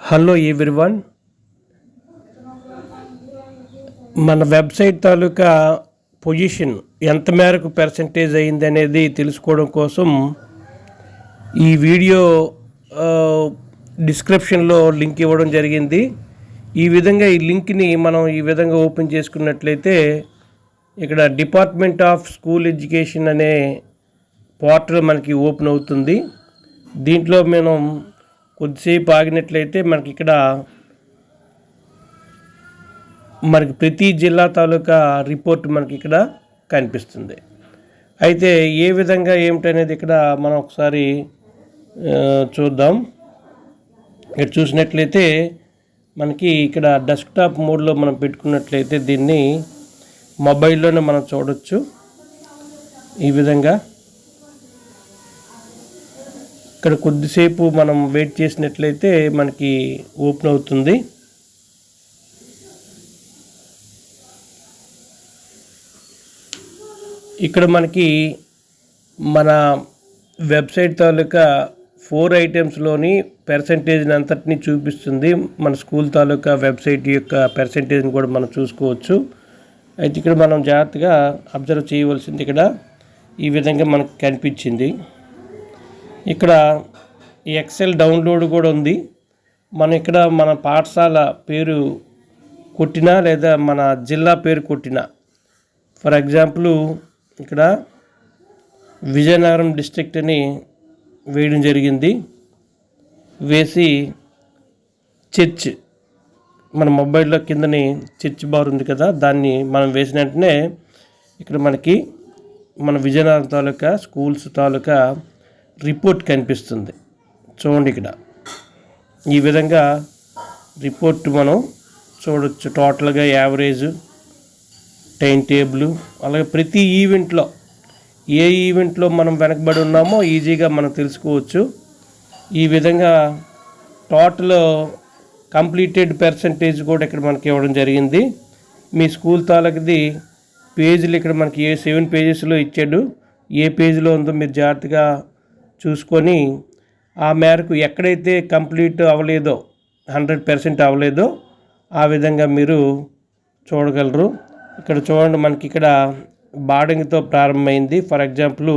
Hello everyone మన website తాలూకా position ఎంత మేరకు పర్సంటేజ్ అయింది అనేది తెలుసుకోవడం కోసం ఈ వీడియో డిస్క్రిప్షన్లో లింక్ ఇవ్వడం జరిగింది. ఈ విధంగా ఈ లింక్ని మనం ఈ విధంగా ఓపెన్ చేసుకున్నట్లయితే ఇక్కడ డిపార్ట్మెంట్ ఆఫ్ స్కూల్ ఎడ్యుకేషన్ అనే పోర్టల్ మనకి ఓపెన్ అవుతుంది. దీంట్లో మనం కొద్దిసేపు ఆగినట్లయితే మనకి ఇక్కడ మనకి ప్రతి జిల్లా తాలూకా రిపోర్ట్ మనకి ఇక్కడ కనిపిస్తుంది. అయితే ఏ విధంగా ఏమిటనేది ఇక్కడ మనం ఒకసారి చూద్దాం. ఇక్కడ చూసినట్లయితే మనకి ఇక్కడ డెస్క్టాప్ మోడ్లో మనం పెట్టుకున్నట్లయితే దీన్ని మొబైల్లోనే మనం చూడొచ్చు. ఈ విధంగా ఇక్కడ కొద్దిసేపు మనం వెయిట్ చేసినట్లయితే మనకి ఓపెన్ అవుతుంది. ఇక్కడ మనకి మన వెబ్సైట్ తాలూకా ఫోర్ ఐటమ్స్లోని పెర్సంటేజ్ని అంతటిని చూపిస్తుంది. మన స్కూల్ తాలూకా వెబ్సైట్ యొక్క పెర్సంటేజ్ని కూడా మనం చూసుకోవచ్చు. అయితే ఇక్కడ మనం జాగ్రత్తగా అబ్జర్వ్ చేయవలసింది ఇక్కడ ఈ విధంగా మనకు కనిపించింది. ఇక్కడ ఈ ఎక్సెల్ డౌన్లోడ్ కూడా ఉంది. మనం ఇక్కడ మన పాఠశాల పేరు కొట్టినా లేదా మన జిల్లా పేరు కొట్టినా. ఫర్ ఎగ్జాంపుల్ ఇక్కడ విజయనగరం డిస్ట్రిక్ట్ అని వేయడం జరిగింది. వేసి చర్చ్ మన మొబైల్లో కిందని చర్చ్ బార్ ఉంది కదా దాన్ని మనం వేసిన వెంటనే ఇక్కడ మనకి మన విజయనగరం తాలూకా స్కూల్స్ తాలూకా రిపోర్ట్ కనిపిస్తుంది. చూడండి ఇక్కడ. ఈ విధంగా రిపోర్ట్ మనం చూడొచ్చు. టోటల్గా యావరేజ్ టైం టేబుల్ అలాగే ప్రతి ఈవెంట్లో ఏ ఈవెంట్లో మనం వెనకబడి ఉన్నామో ఈజీగా మనం తెలుసుకోవచ్చు. ఈ విధంగా టోటల్ కంప్లీటెడ్ పర్సంటేజ్ కూడా ఇక్కడ మనకి ఇవ్వడం జరిగింది. మీ స్కూల్ తాలూకుది పేజీలు ఇక్కడ మనకి ఏ సెవెన్ పేజెస్లో ఇచ్చాడు ఏ పేజీలో ఉందో మీరు జాగ్రత్తగా చూసుకొని ఆ మేరకు ఎక్కడైతే కంప్లీట్ అవ్వలేదో హండ్రెడ్ పర్సెంట్ అవ్వలేదో ఆ విధంగా మీరు చూడగలరు. ఇక్కడ చూడండి మనకి ఇక్కడ బార్డింగ్తో ప్రారంభమైంది. ఫర్ ఎగ్జాంపుల్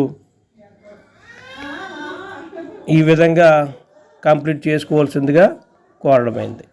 ఈ విధంగా కంప్లీట్ చేసుకోవాల్సిందిగా కోరడమైంది.